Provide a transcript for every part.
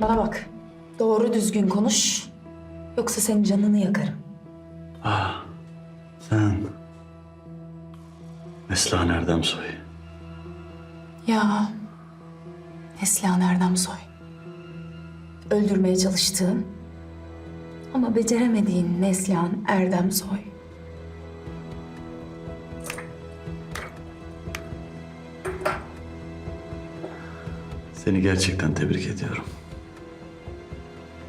Bana bak. Doğru düzgün konuş. Yoksa senin canını yakarım. Ah, sen... Neslihan Erdemsoy. Ya Neslihan Erdemsoy. Öldürmeye çalıştığın ama beceremediğin Neslihan Erdemsoy. Seni gerçekten tebrik ediyorum.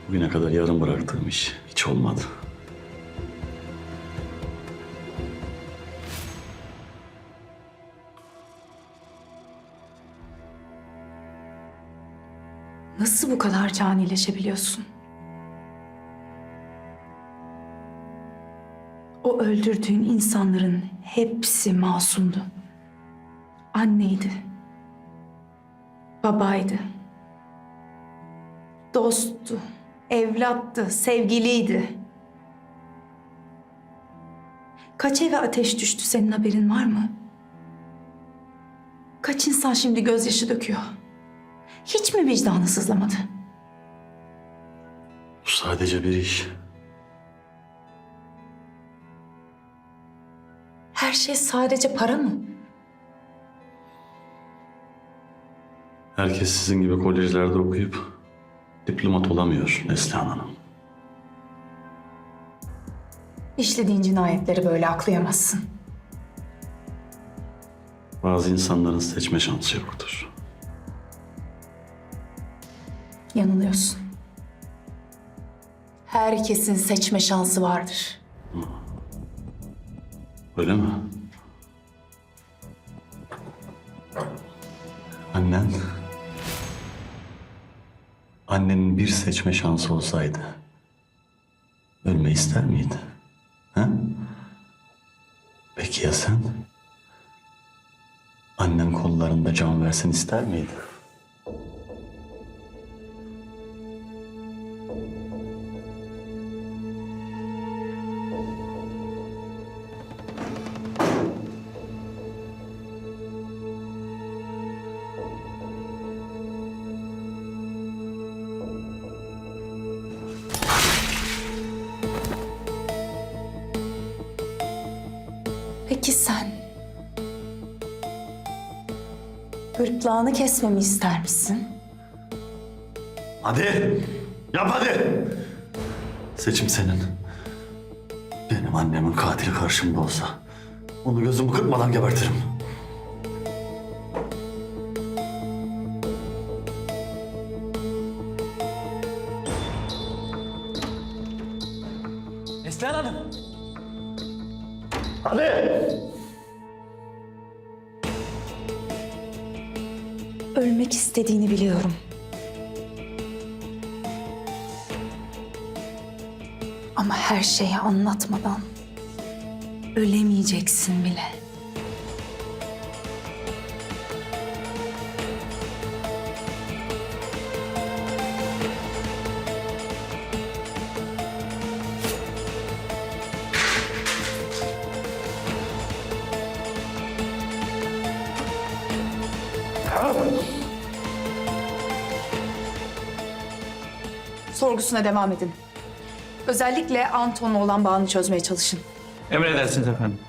Bugüne kadar yarım bıraktığım iş hiç olmadı. Nasıl bu kadar canileşebiliyorsun? O öldürdüğün insanların hepsi masumdu. Anneydi. Babaydı. Dosttu. Evlattı. Sevgiliydi. Kaç eve ateş düştü senin haberin var mı? Kaç insan şimdi gözyaşı döküyor? Hiç mi vicdanı sızlamadı? Bu sadece bir iş. Her şey sadece para mı? Herkes sizin gibi kolejlerde okuyup diplomat olamıyor Neslihan Hanım. İşlediğin cinayetleri böyle aklayamazsın. Bazı insanların seçme şansı yoktur. Yanılıyorsun. Herkesin seçme şansı vardır. Öyle mi? Annen... Annenin bir seçme şansı olsaydı... Ölmeyi ister miydi? Ha? Peki ya sen? Annen kollarında can versin ister miydi? Peki sen? Gırtlağını kesmemi ister misin? Hadi! Yap hadi! Seçim senin. Benim annemin katili karşımda olsa... ...onu gözümü kırpmadan gebertirim. Neslihan Hanım. Ölmek istediğini biliyorum. Ama her şeyi anlatmadan ölemeyeceksin bile. Sorgusuna devam edin. Özellikle Anton'la olan bağını çözmeye çalışın. Emredersiniz efendim.